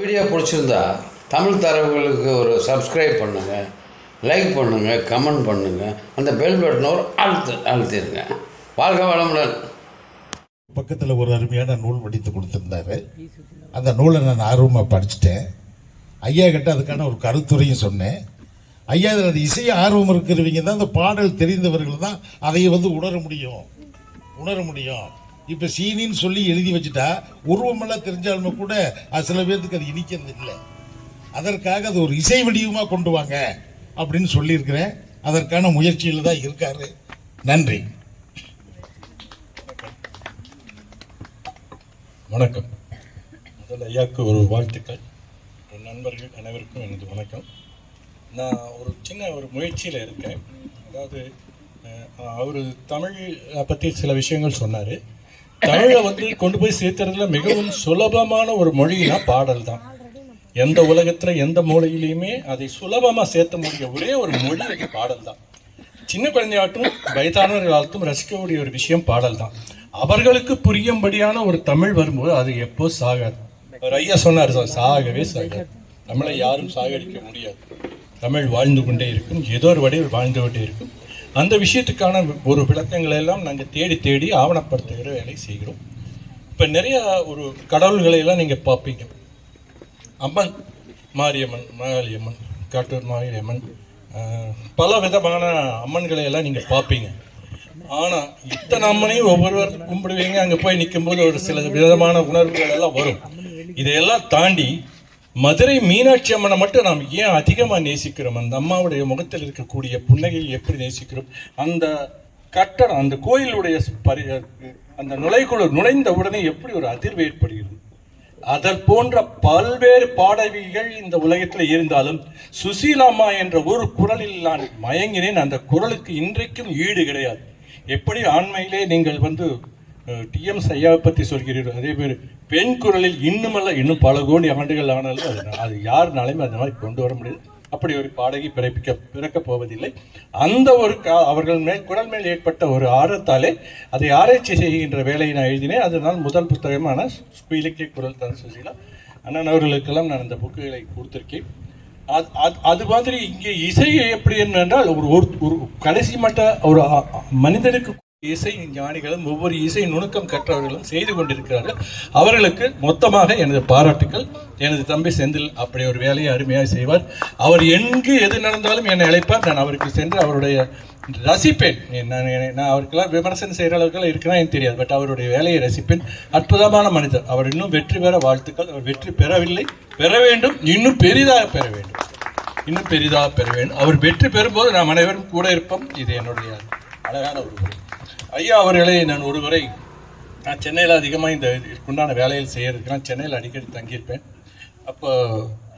Video பிடிச்சிருந்தா தமிழ் தரவுகளுக்கு ஒரு subscribe பண்ணுங்கள் லைக் பண்ணுங்கள் கமெண்ட் பண்ணுங்கள் அந்த பெல் பட்டனை ஒரு அழுத்து அழுத்திடுங்க. வாழ்க வளமுடன். பக்கத்தில் ஒரு அருமையான நூல் வடித்து கொடுத்துருந்தாரு. அந்த நூலை நான் ஆர்வமாக படிச்சுட்டேன். ஐயா கிட்ட அதுக்கான ஒரு கருத்துரையும் சொன்னேன். ஐயா இதில் அது இசையை ஆர்வம் இருக்கிறவங்க தான் அந்த பாடல் தெரிந்தவர்கள் தான் அதை வந்து உணர முடியும். உணர முடியும். இப்போ சீனின்னு சொல்லி எழுதி வச்சுட்டா உருவமெல்லாம் தெரிஞ்சாலுமே கூட அது சில பேர்த்துக்கு அது இனிக்கிறது இல்லை. அதற்காக அது ஒரு இசை வடிவமாக கொண்டு வாங்க அப்படின்னு சொல்லியிருக்கிறேன். அதற்கான முயற்சியில் தான் இருக்காரு. நன்றி. வணக்கம். முதல்ல ஐயாவுக்கு ஒரு வாழ்த்துக்கள். ஒரு நண்பர்கள் அனைவருக்கும் எனது வணக்கம். நான் ஒரு சின்ன ஒரு முயற்சியில் இருக்கேன். அதாவது அவர் தமிழ் பற்றி சில விஷயங்கள் சொன்னார். தமிழை வந்து கொண்டு போய் சேர்த்துறதுல மிகவும் சுலபமான ஒரு மொழினா பாடல் தான் எந்த உலகத்தில் எந்த மூலையிலையுமே அதை சுலபமாக சேர்த்த முடிய ஒரே ஒரு மொழி அது பாடல் தான் சின்ன குழந்தையாட்டும் வயதானவர்களாட்டும் ரசிக்கக்கூடிய ஒரு விஷயம் பாடல் தான் அவர்களுக்கு புரியும்படியான ஒரு தமிழ் வரும்போது அது எப்போ சாகாது. ஒரு ஐயா சொன்னார் "சா- சாகவே சாகாது. தமிழை யாரும் சாகடிக்க முடியாது. தமிழ் வாழ்ந்து கொண்டே இருக்கும். ஏதோ ஒரு வடிவில் வாழ்ந்து கொண்டே இருக்கும். அந்த விஷயத்துக்கான ஒரு விளக்கங்களை எல்லாம் நாங்கள் தேடி தேடி ஆவணப்படுத்துகிற வேலை செய்கிறோம். இப்போ நிறைய ஒரு கடவுள்களை எல்லாம் நீங்கள் பார்ப்பீங்க. அம்மன் மாரியம்மன் மாகாளியம்மன் காட்டூர் மாரியம்மன் பல விதமான அம்மன்களை எல்லாம் நீங்கள் பார்ப்பீங்க. ஆனால் இத்தனை அம்மனையும் ஒவ்வொருவர் கும்பிடுவீங்க அங்கே போய் நிற்கும்போது ஒரு சில விதமான உணர்வுகள் எல்லாம் வரும். இதையெல்லாம் தாண்டி மதுரை மீனாட்சி அம்மனை மட்டும் நாம் ஏன் அதிகமாக நேசிக்கிறோம்? அந்த அம்மாவுடைய முகத்தில் இருக்கக்கூடிய புன்னகையை எப்படி நேசிக்கிறோம்? அந்த கட்டடம் அந்த கோயிலுடைய பரி அந்த நுழைக்குழு நுழைந்த உடனே எப்படி ஒரு அதிர்வு ஏற்படுகிறது? அதற் போன்ற பல்வேறு பாடவிகள் இந்த உலகத்தில் இருந்தாலும் சுசீலாமா என்ற ஒரு குரலில் நான் மயங்கினேன். அந்த குரலுக்கு இன்றைக்கும் ஈடு கிடையாது. எப்படி ஆண்மையிலே நீங்கள் வந்து டிஎம் ஐயாவை பற்றி சொல்கிறீர்கள். அதே மாதிரி பெண் குரலில் இன்னுமல்ல இன்னும் பல கோடி ஆண்டுகள் ஆனாலும் அது அது யாருனாலையும் அந்த மாதிரி கொண்டு வர முடியாது. அப்படி ஒரு பாடகி பிறப்பிக்க பிறக்கப் போவதில்லை. அந்த ஒரு கா அவர்கள் மேல் குரல் மேல் ஏற்பட்ட ஒரு ஆர்வத்தாலே அதை ஆராய்ச்சி செய்கின்ற வேலையை நான் எழுதினேன். அதனால் முதல் புத்தகமான இலக்கிய குரல் தான் சுசீலா. அண்ணன் அவர்களுக்கெல்லாம் நான் அந்த புக்குகளை கொடுத்துருக்கேன். அது அது- அது மாதிரி இங்கே இசை எப்படி என்றால் ஒரு ஒரு ஒரு கடைசி மட்ட ஒரு மனிதனுக்கு இசை ஞானிகளும் ஒவ்வொரு இசை நுணுக்கம் கற்றவர்களும் செய்து கொண்டிருக்கிறார்கள். அவர்களுக்கு மொத்தமாக எனது பாராட்டுக்கள். எனது தம்பி செந்தில் அப்படி ஒரு வேலையை அருமையாக செய்வார். அவர் எங்கு எது நடந்தாலும் என்னை அழைப்பார். நான் அவருக்கு சென்று அவருடைய ரசிப்பேன். நான் நான் அவருக்கெல்லாம் விமர்சனம் செய்கிற அளவுக்குலாம் இருக்குன்னா எனக்கு தெரியாது. பட் அவருடைய வேலையை ரசிப்பேன். அற்புதமான மனிதர். அவர் இன்னும் வெற்றி பெற வாழ்த்துக்கள். அவர் வெற்றி பெறவில்லை. பெற வேண்டும். இன்னும் பெரிதாக பெற வேண்டும். இன்னும் பெரிதாக பெற வேண்டும். அவர் வெற்றி பெறும்போது நாம் அனைவரும் கூட இருப்போம். இது என்னுடைய அழகான ஒரு ஐயா அவர்களை நான் ஒருவரை நான் சென்னையில் அதிகமாக இந்த இதுக்குண்டான வேலையில் செய்யறதுக்கு நான் சென்னையில் அடிக்கடி தங்கியிருப்பேன். அப்போ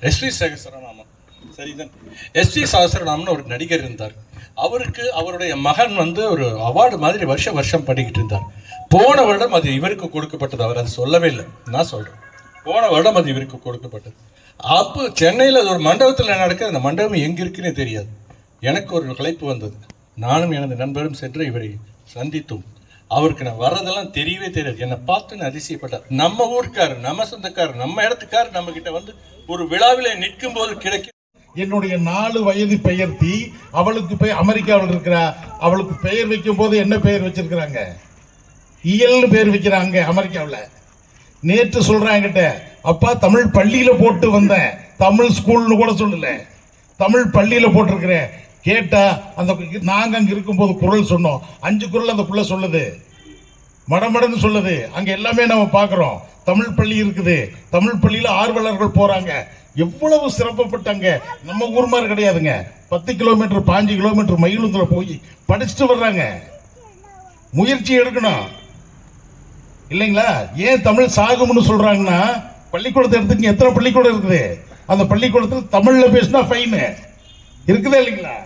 எஸ்வி சகசரநாமம். சரிதான். எஸ்வி சகசரநாமன் ஒரு நடிகர் இருந்தார். அவருக்கு அவருடைய மகன் வந்து ஒரு அவார்டு மாதிரி வருஷம் வருஷம் பண்ணிக்கிட்டு இருந்தார். போன வருடம் அது இவருக்கு கொடுக்கப்பட்டது. அவர் அது சொல்லவே இல்லை. நான் சொல்கிறேன் போன வருடம் அது இவருக்கு கொடுக்கப்பட்டது. அப்போ சென்னையில் அது ஒரு மண்டபத்தில் நடக்க அந்த மண்டபம் எங்கே இருக்குன்னே தெரியாது. எனக்கு ஒரு கலைப்பு வந்தது. நானும் எனது நண்பரும் சென்று இவரை சந்தித்தோம். அவருக்கு நான் வர்றதெல்லாம் தெரியவே தெரியாது. என்னை பார்த்து அதிசயப்பட்டார். நம்ம ஊருக்காரர் நம்ம சொந்தக்காரர் நம்ம இடத்துக்காரர் நம்ம கிட்ட வந்து ஒரு விழாவில் நிற்கும் போது கிடைக்கும் என்னுடைய நாலு வயது பெயர்த்தி அவளுக்கு போய் அமெரிக்காவில் இருக்கிறா அவளுக்கு பெயர் வைக்கும் போது என்ன பெயர் வச்சிருக்கிறாங்க? இயல்னு பெயர் வைக்கிறாங்க அமெரிக்காவில். நேற்று சொல்றாங்க என்கிட்ட அப்பா தமிழ் பள்ளியில போட்டு வந்தேன். தமிழ் ஸ்கூல்னு கூட சொல்லல. தமிழ் பள்ளியில போட்டிருக்கிறேன். கேட்டா அந்த நாங்க அங்க இருக்கும்போது குரல் சொன்னோம். அஞ்சு குரல் அந்த புள்ள சொல்லுது. மடமடன்னு சொல்லுது. அங்க எல்லாமே நம்ம பார்க்குறோம் தமிழ் பள்ளி இருக்குது. தமிழ் பள்ளியில ஆர்வலர்கள் போறாங்க. எவ்வளவு சிறப்பப்பட்டாங்க நம்ம ஊர் மாதிரி கிடையாதுங்க. பத்து கிலோமீட்டர் பாஞ்சு கிலோமீட்டர் மயிலுந்துல போய் படிச்சுட்டு வர்றாங்க. முயற்சி எடுக்கணும். இல்லைங்களா? ஏன் தமிழ் சாகும்னு சொல்றாங்கன்னா பள்ளிக்கூடத்தை எடுத்துக்கங்க. எத்தனை பள்ளிக்கூடம் இருக்குது? அந்த பள்ளிக்கூடத்தில் தமிழ்ல பேசினா ஃபைனு இருக்குதா இல்லைங்களா?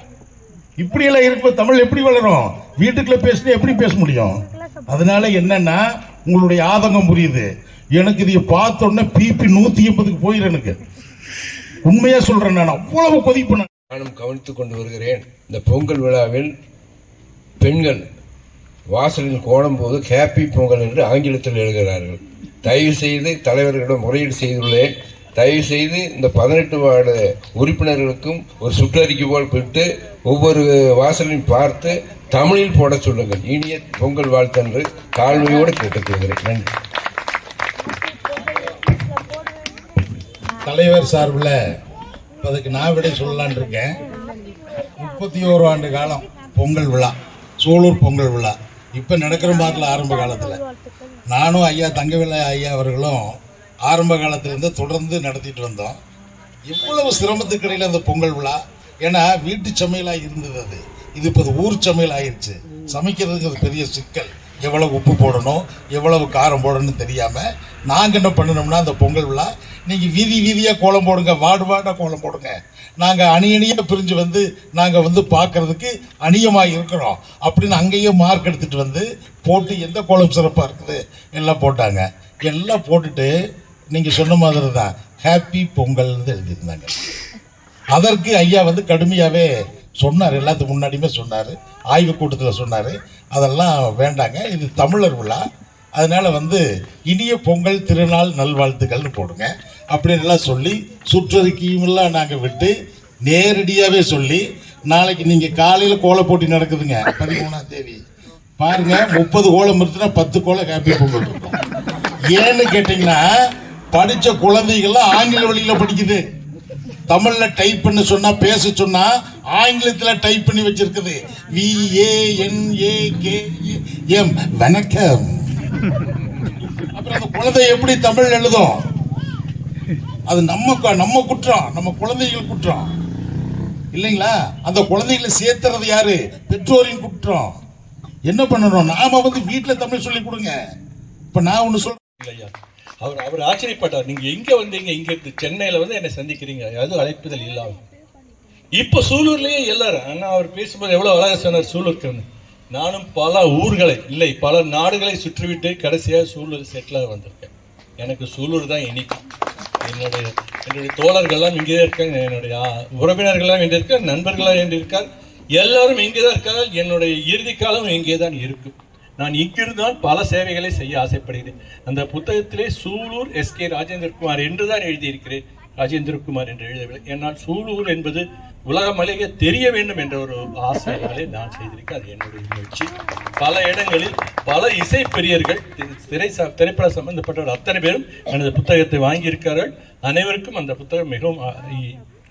இப்படி எல்லாம் இருக்கும் தமிழ் எப்படி வளரும்? வீட்டுக்குள்ள பேசினா எப்படி பேச முடியும்? அதனால என்னன்னா உங்களுடைய ஆதங்கம் புரியுது. எனக்கு இதை பார்த்தோன்னே பிபி நூத்தி எண்பதுக்கு போயிரு எனக்கு. உண்மையா சொல்றேன் நான். அவ்வளவு கொதிப்பு நான். நானும் கவனித்துக் கொண்டு வருகிறேன். இந்த பொங்கல் விழாவில் பெண்கள் வாசலில் கோடும் போது ஹேப்பி பொங்கல் என்று ஆங்கிலத்தில் எழுகிறார்கள் தயவு செய்து தலைவர்களிடம் முறையீடு செய்துள்ளேன். தயவு செய்து இந்த பதினெட்டு வார்டு உறுப்பினர்களுக்கும் ஒரு சுற்றறிக்கை போல் போட்டு ஒவ்வொரு வாசலையும் பார்த்து தமிழில் போட சொல்லுங்கள். இனிய பொங்கல் வாழ்த்தன்று கால்வையோடு கேட்டுக்கொள்கிறேன். நன்றி. தலைவர் சார்பில் அதுக்கு நான் விட சொல்லலான் இருக்கேன். முப்பத்தி ஓரு ஆண்டு காலம் பொங்கல் விழா சூலூர் பொங்கல் விழா. இப்போ நடக்கிற மாதிரில ஆரம்ப காலத்தில். நானும் ஐயா தங்கவில்லை ஐயா அவர்களும் ஆரம்ப காலத்திலேருந்து தொடர்ந்து நடத்திட்டு வந்தோம். எவ்வளவு சிரமத்துக்கு இடையில அந்த பொங்கல் விழா ஏன்னா வீட்டு சமையலாக இருந்தது அது. இது இப்போ ஊர் சமையல் ஆயிடுச்சு சமைக்கிறதுக்கு அது பெரிய சிக்கல். எவ்வளவு உப்பு போடணும் எவ்வளவு காரம் போடணும்னு தெரியாமல் நாங்கள் என்ன பண்ணணும்னா அந்த பொங்கல் விழா நீங்கள் வீதி வீதியாக கோலம் போடுங்க வார்டு வார்டாக கோலம் போடுங்க. நாங்கள் அணி அணியாக பிரிஞ்சு வந்து நாங்கள் வந்து பார்க்குறதுக்கு அணியமாக இருக்கிறோம். அப்படின்னு அங்கேயே மார்க் எடுத்துகிட்டு வந்து போட்டு எந்த கோலம் சிறப்பாக இருக்குது? எல்லாம் போட்டாங்க. எல்லாம் போட்டுட்டு நீங்கள் சொன்ன மாதிரி தான் ஹாப்பி பொங்கல்னு எழுதியிருந்தாங்க. அதற்கு ஐயா வந்து கடுமையாகவே சொன்னார். எல்லாத்துக்கு முன்னாடியுமே சொன்னார். ஆய்வு கூட்டத்தில் சொன்னார். அதெல்லாம் வேண்டாங்க. இது தமிழர் விழா. அதனால் வந்து இனிய பொங்கல் திருநாள் நல்வாழ்த்துக்கள்னு போடுங்க. அப்படின்லாம் சொல்லி சுற்றறிக்கையுமெல்லாம் நாங்கள் விட்டு நேரடியாகவே சொல்லி நாளைக்கு நீங்கள் காலையில் கோல போட்டி நடக்குதுங்க. பதிமூணாம் தேதி. பாருங்கள் முப்பது கோலம் இருந்துச்சுன்னா பத்து கோலம் ஹாப்பி பொங்கல் இருக்கும். ஏன்னு கேட்டிங்கன்னா படித்த குழந்தைகள்லாம் ஆங்கில வழியில் படிக்குது. தமிழ்ல டைப் பண்ண சொன்னா பேச சொன்னா ஆங்கிலத்துல டைப் பண்ணி வச்சிருக்குது. V A N A K M வணக்கம். அப்புறம் அந்த குழந்தை எப்படி தமிழ் எழுதும்? அது நம்ம நம்ம குற்றம் நம்ம குழந்தைகள் குற்றம். இல்லைங்களா? அந்த குழந்தைகளை சேர்த்துறது யாரு? பெற்றோரின் குற்றம். என்ன பண்ணணும்? நாம வந்து வீட்டுல தமிழ் சொல்லி கொடுங்க. இப்ப நான் ஒண்ணு சொல்றேன் ஐயா. அவர் அவர் ஆச்சரியப்பட்டார். நீங்க எங்க வந்தீங்க? இங்க இருந்து சென்னையில வந்து என்னை சந்திக்கிறீங்க. அதுவும் அழைப்புதல் இல்லாம. இப்போ சூலூர்லயே எல்லாரும் ஆனால் அவர் பேசும்போது எவ்வளவு அழகா சொன்னார் சூலூருக்கு நானும் பல ஊர்களை இல்லை பல நாடுகளை சுற்றிவிட்டு கடைசியாக சூலூர் செட்டிலாக வந்திருக்கேன். எனக்கு சூலூர் தான் இனிக்கும். என்னுடைய என்னுடைய தோழர்கள்லாம் இங்கே இருக்காங்க. என்னுடைய உறவினர்கள்லாம் இங்கே இருக்காங்க. நண்பர்களாக இங்கே இருக்காங்க. எல்லாரும் இங்கே தான் இருக்காங்க. என்னுடைய இறுதி காலம் இங்கே தான் இருக்கும். நான் இங்கிருந்தான் பல சேவைகளை செய்ய ஆசைப்படுகிறேன். அந்த புத்தகத்திலே சூலூர் எஸ் கே ராஜேந்திரகுமார் என்று தான் எழுதியிருக்கிறேன். ராஜேந்திரகுமார் என்று எழுதவில்லை. என்னால் சூலூர் என்பது உலகமலைய தெரிய வேண்டும் என்ற ஒரு ஆசையாலே நான் செய்திருக்கேன் அது என்னுடைய முயற்சி பல இடங்களில் பல இசை பெரியர்கள் திரை ச- திரைப்பட சம்பந்தப்பட்டவர் அத்தனை பேரும் எனது புத்தகத்தை வாங்கியிருக்கிறார்கள். அனைவருக்கும் அந்த புத்தகம் மிகவும்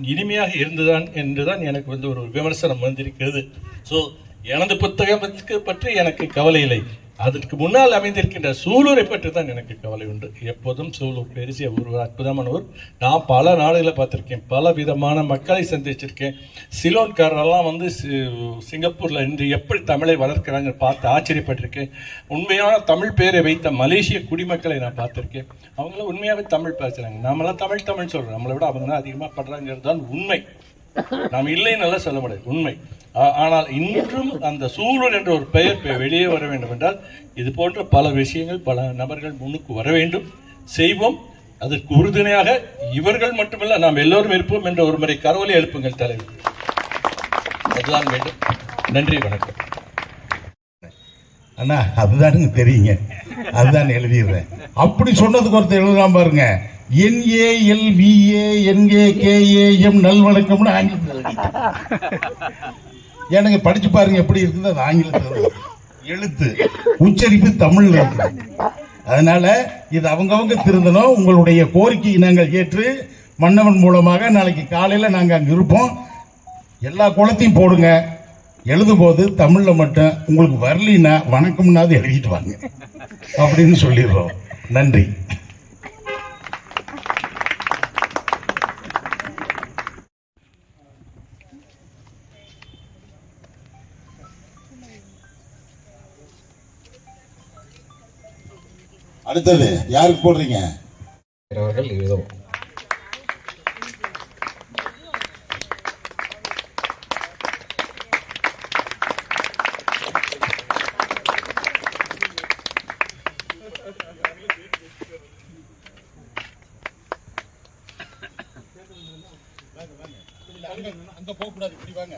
இனிமையாக இருந்துதான் என்றுதான் எனக்கு வந்து ஒரு விமர்சனம் வந்திருக்கிறது. ஸோ எனது புத்தகத்துக்கு பற்றி எனக்கு கவலை இல்லை. அதற்கு முன்னால் அமைந்திருக்கின்ற சூலூரை பற்றி தான் எனக்கு கவலை உண்டு. எப்போதும் சூலூர் பெருசிய ஒரு அற்புதமான ஊர். நான் பல நாடுகளை பார்த்துருக்கேன். பல விதமான மக்களை சந்திச்சிருக்கேன். சிலோன்காரெல்லாம் வந்து சிங்கப்பூரில் இன்று எப்படி தமிழை வளர்க்குறாங்க பார்த்து ஆச்சரியப்பட்டிருக்கேன். உண்மையான தமிழ் பேரை வைத்த மலேசிய குடிமக்களை நான் பார்த்துருக்கேன். அவங்களாம் உண்மையாகவே தமிழ் பேசுகிறாங்க நம்மளாம் தமிழ் தமிழ் சொல்கிறோம் நம்மளை விட அவங்க தான் அதிகமாக படுறாங்கிறது தான் உண்மை. நாம் இல்லைன்னு சொல்ல முடியாது. உண்மை. ஆனால் இன்றும் அந்த சூழல் என்ற ஒரு பெயர் வெளியே வர வேண்டும் என்றால் இது போன்ற பல விஷயங்கள் பல நபர்கள் முன்னுக்கு வர வேண்டும். செய்வோம். அதற்கு உறுதுணையாக இவர்கள் மட்டுமல்ல நாம் எல்லோரும் இருப்போம் என்ற ஒரு முறை கரவலை எழுப்புங்கள் தலைவர். அதுதான் வேண்டும். நன்றி வணக்கம். அண்ணா அதுதானுங்க தெரியுங்க. அதுதான் எழுதிடுறேன். அப்படி சொன்னதுக்கு ஒருத்தர் எழுதலாம் பாருங்க. என்ஏஎல்விஏ என்ஏ கேஏஎம் நல்வணக்கம்னு ஆங்கிலத்தில் எனக்கு படிச்சு பாருங்க எப்படி இருக்குது அது ஆங்கிலத்தில் எழுத்து. உச்சரிப்பு தமிழ்ல இருக்குது அதனால இது அவங்கவங்க திருந்தணும். உங்களுடைய கோரிக்கையை நாங்கள் ஏற்று மன்னவன் மூலமாக நாளைக்கு காலையில் நாங்கள் அங்கே இருப்போம். எல்லா குளத்தையும் போடுங்க. எழுதும்போது தமிழ்ல மட்டும் உங்களுக்கு வரலினா வணக்கம்னாவது எழுதிட்டு வாங்க. அப்படின்னு சொல்லிடுறோம். நன்றி. அடுத்தது யாருக்கு போடுறீங்க? அவர்கள் எழுதவும் அங்க போக கூடாது இப்படி வாங்க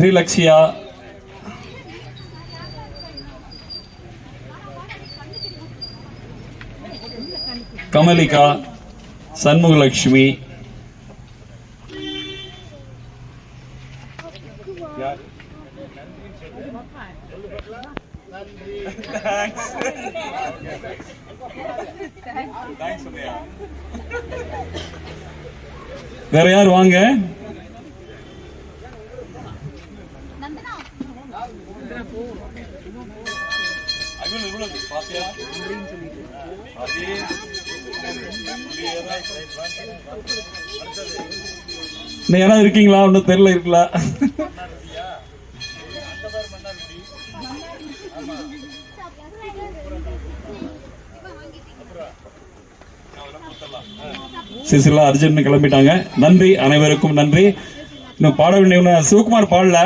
ஸ்ரீலக்ஷியா கமலிகா சண்முகலட்சுமி. வேற யார்? வாங்க. இன்னும் யாராவது இருக்கீங்களா? ஒன்றும் தெரியல இருக்கல. சிசிலா அர்ஜுன் கிளம்பிட்டாங்க. நன்றி அனைவருக்கும் நன்றி. இன்னும் பாட வேண்டிய சிவகுமார் பாடல.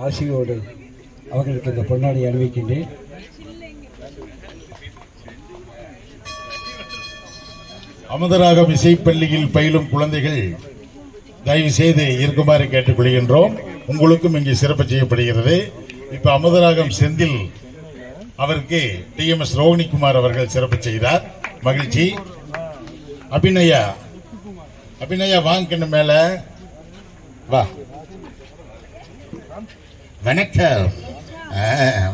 ஆசையோடு அவர்களுக்கு இந்த பொன்னாடி அணிவிக்கின்றேன். அமதராகம் இசைப்பள்ளியில் பயிலும் குழந்தைகள் தயவு செய்து இருக்குமாறு கேட்டுக்கொள்கின்றோம். உங்களுக்கும் இங்கே சிறப்பு செய்யப்படுகிறது. இப்ப அமுதராகம் செந்தில் அவருக்கு டி எம் எஸ் ரோஹிணிகுமார் அவர்கள் சிறப்பு செய்தார். மகிழ்ச்சி. அபிநயா. அபிநயா வாங்கின மேல. வா. வணக்கம்.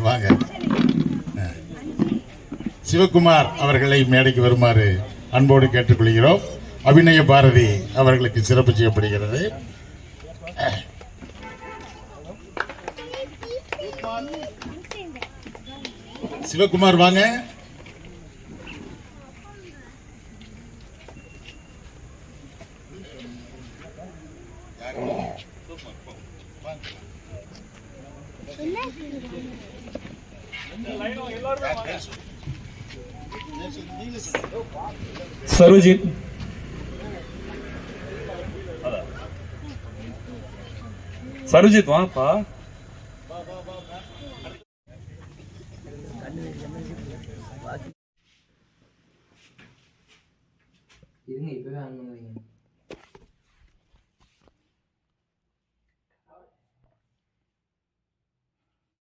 வாங்க. சிவகுமார் அவர்களை மேடைக்கு வருமாறு அன்போடு கேட்டுக்கொள்கிறோம். அபிநய பாரதி அவர்களுக்கு சிறப்பு செய்யப்படுகிறது. சிவகுமார் வாங்க. சரோஜித் சரோஜித் வாப்பா இருங்க இப்பவே ஆன் பண்ணுவீங்க